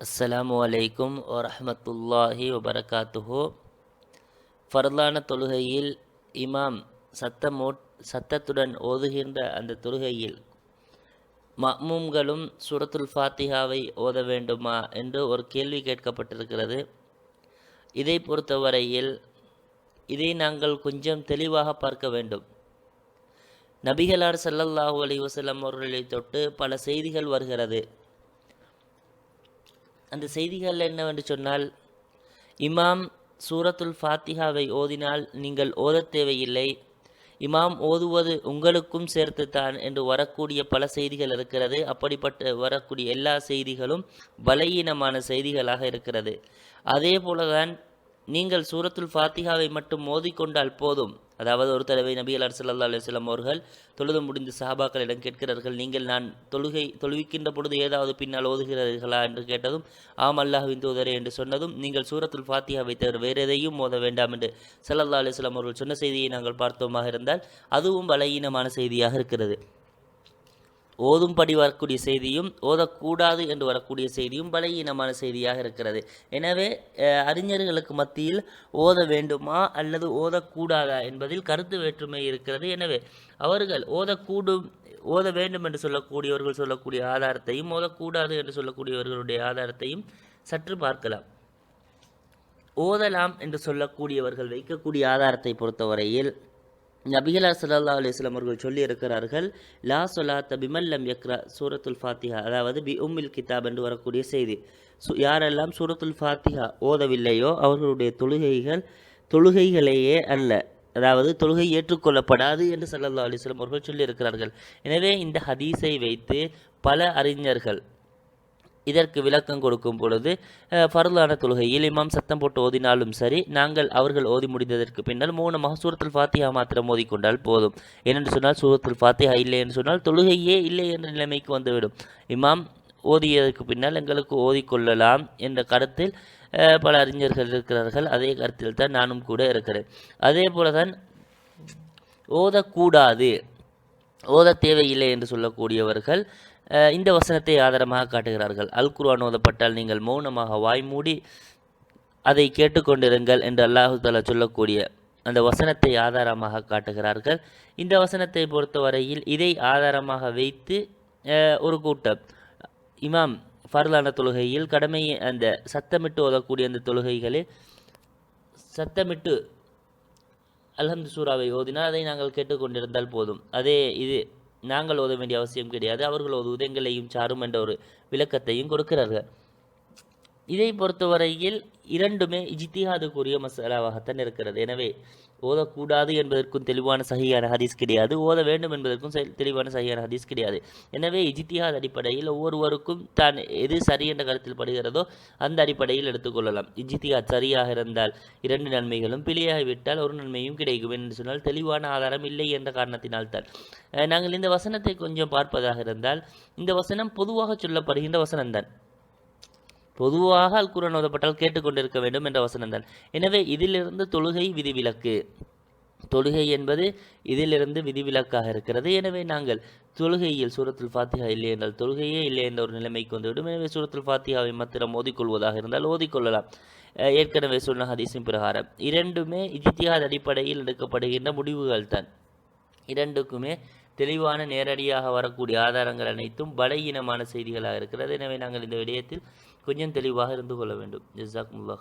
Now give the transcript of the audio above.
அஸ்ஸலாமு அலைக்கும் வரமத்துல்லாஹி வபரகாத்துஹோ. ஃபர்லான தொழுகையில் இமாம் சத்தமோ சத்தத்துடன் ஓதுகின்ற அந்த தொழுகையில் மஅ்மூம்களும் சூரத்துல் ஃபாத்திஹாவை ஓத வேண்டுமா என்று ஒரு கேள்வி கேட்கப்பட்டிருக்கிறது. இதை பொறுத்தவரையில் இதை நாங்கள் கொஞ்சம் தெளிவாக பார்க்க வேண்டும். நபிகளார் ஸல்லல்லாஹு அலி வஸல்லம் அவர்களை தொட்டு பல செய்திகள் வருகிறது. அந்த செய்திகள் என்னவென்று சொன்னால் இமாம் சூரத்துல் ஃபாத்திஹாவை ஓதினால் நீங்கள் ஓதத் தேவையில்லை. இமாம் ஓதுவது உங்களுக்கும் சேர்த்துத்தான் என்று வரக்கூடிய பல செய்திகள் இருக்கிறது. அப்படிப்பட்ட வரக்கூடிய எல்லா செய்திகளும் பலகீனமான செய்திகளாக இருக்கிறது. அதே போலதான் நீங்கள் சூரத்துல் ஃபாத்திஹாவை மட்டும் மோதிக்கொண்டால் போதும். அதாவது ஒரு தடவை நபி அலர் சல்லா அலுவலம் அவர்கள் தொழுது முடிந்து சஹாபாக்களிடம் கேட்கிறார்கள் நீங்கள் நான் தொழுகை தொழுவிக்கின்ற பொழுது ஏதாவது பின்னால் ஓதுகிறீர்களா? என்று கேட்டதும் ஆம் அல்லாஹுவின் தூதரே என்று சொன்னதும் நீங்கள் சூரத்துல் ஃபாத்தியா தவிர வேறு எதையும் ஓத வேண்டாம் என்று ஸல்லல்லாஹு அலுவலம் அவர்கள் சொன்ன செய்தியை நாங்கள் பார்த்தோமாக இருந்தால் அதுவும் பலகீனமான செய்தியாக இருக்கிறது. ஓதும்படி வரக்கூடிய செய்தியும் ஓதக்கூடாது என்று வரக்கூடிய செய்தியும் பலகீனமான செய்தியாக இருக்கிறது. எனவே அறிஞர்களுக்கு மத்தியில் ஓத வேண்டுமா அல்லது ஓதக்கூடாதா என்பதில் கருத்து வேற்றுமை இருக்கிறது. எனவே அவர்கள் ஓதக்கூடும் ஓத வேண்டும் என்று சொல்லக்கூடியவர்கள் சொல்லக்கூடிய ஆதாரத்தையும் ஓதக்கூடாது என்று சொல்லக்கூடியவர்களுடைய ஆதாரத்தையும் சற்று பார்க்கலாம். ஓதலாம் என்று சொல்லக்கூடியவர்கள் வைக்கக்கூடிய ஆதாரத்தை பொறுத்தவரையில் நபிகலா சல்லா அலைஹி வஸல்லம் அவர்கள் சொல்லி இருக்கிறார்கள் லா சொலாத்த பிமல்லம் யக்ரா சூரத்துல் ஃபாத்திஹா. அதாவது பி உம்மில் கிதாப் என்று வரக்கூடிய செய்தி. சு யாரெல்லாம் சூரத்துல் ஃபாத்திஹா ஓதவில்லையோ அவர்களுடைய தொழுகைகள் தொழுகைகளையே அல்ல. அதாவது தொழுகை ஏற்றுக்கொள்ளப்படாது என்று ஸல்லல்லாஹு அலிஸ்லாம் அவர்கள் சொல்லியிருக்கிறார்கள் எனவே இந்த ஹதீஸை வைத்து பல அறிஞர்கள் இதற்கு விளக்கம் கொடுக்கும் பொழுது அஹ், தொழுகையில் இமாம் சத்தம் போட்டு ஓதினாலும் சரி நாங்கள் அவர்கள் ஓதி முடிந்ததற்கு பின்னால் மூணமாக சூரத்தில் ஃபாத்தியா மாத்திரம் ஓதிக்கொண்டால் போதும். ஏனென்று சொன்னால் சூரத்தில் ஃபாத்தியா இல்லை என்று சொன்னால் தொழுகையே இல்லை என்ற நிலைமைக்கு வந்துவிடும். இமாம் ஓதியதற்கு பின்னால் எங்களுக்கு ஓதிக்கொள்ளலாம் என்ற கருத்தில் பல அறிஞர்கள் இருக்கிறார்கள். அதே கருத்தில் தான் நானும் கூட இருக்கிறேன். அதே போல தான் ஓதக்கூடாது. ஓத தேவையில்லை என்று சொல்லக்கூடியவர்கள் இந்த வசனத்தை ஆதாரமாக காட்டுகிறார்கள். அல் குர்ஆன் ஓதப்பட்டால் நீங்கள் மௌனமாக வாய் மூடி அதை கேட்டுக்கொண்டிருங்கள் என்று அல்லாஹு தாலா சொல்லக்கூடிய அந்த வசனத்தை ஆதாரமாக காட்டுகிறார்கள். இந்த வசனத்தை பொறுத்தவரையில் இதை ஆதாரமாக வைத்து ஒரு கூட்டம். இமாம் ஃபர்லான தொழுகையில் கடமையை அந்த சத்தமிட்டு ஓதக்கூடிய அந்த தொழுகைகளில் சத்தமிட்டு அல்ஹம்து சூராவை ஓதினால் அதை நாங்கள் கேட்டுக்கொண்டிருந்தால் போதும். அதே இது நாங்கள் ஓத வேண்டிய அவசியம் கிடையாது. அவர்கள் ஓதுவது எங்களையும் சாரும் என்ற ஒரு விளக்கத்தையும் கொடுக்கிறார்கள். இதை பொறுத்தவரையில் இரண்டுமே இஜ்திஹாதுக்குரிய மசாலாவாகத்தான் இருக்கிறது. எனவே ஓதக்கூடாது என்பதற்கும் தெளிவான சகியான ஹதீஸ் கிடையாது. ஓத வேண்டும் என்பதற்கும் தெளிவான சகியான ஹதீஸ் கிடையாது. எனவே இஜித்திஹாத் அடிப்படையில் ஒவ்வொருவருக்கும் தான் எது சரி என்ற கருத்தில் படுகிறதோ அந்த அடிப்படையில் எடுத்துக்கொள்ளலாம் இஜித்திஹாத் சரியாக இருந்தால் இரண்டு நன்மைகளும் பிழையாகிவிட்டால் ஒரு நன்மையும் கிடைக்கும். என்று சொன்னால் தெளிவான ஆதாரம் இல்லை என்ற காரணத்தினால் தான் நாங்கள் இந்த வசனத்தை கொஞ்சம் பார்ப்பதாக இருந்தால் இந்த வசனம் பொதுவாக சொல்லப்படுகின்ற வசனம்தான். பொதுவாக அல் குர்ஆன் ஓதப்பட்டால் கேட்டுக்கொண்டிருக்க வேண்டும் என்ற வசனம்தான் எனவே இதிலிருந்து தொழுகை விதிவிலக்கு. தொழுகை என்பது இதிலிருந்து விதிவிலக்காக இருக்கிறது. எனவே நாங்கள் தொழுகையில் சூரத்துல் ஃபாத்திகா இல்லை என்றால் தொழுகையே இல்லை என்ற ஒரு நிலைமைக்கு வந்துவிடும். எனவே சூரத்துல் ஃபாத்திகாவை மாத்திரம் ஓதிக்கொள்வதாக இருந்தால் ஓதிக்கொள்ளலாம். ஏற்கனவே சொன்ன ஹதீஸின் பிரகாரம் இரண்டுமே இஜித்தியாத அடிப்படையில் எடுக்கப்படுகின்ற முடிவுகள் தான் இரண்டுக்குமே தெளிவான நேரடியாக வரக்கூடிய ஆதாரங்கள் அனைத்தும் பலகீனமான செய்திகளாக இருக்கிறது. எனவே நாங்கள் இந்த விடயத்தில் கொஞ்சம் தெளிவாக இருந்து கொள்ள வேண்டும். ஜிசாக் முல்லா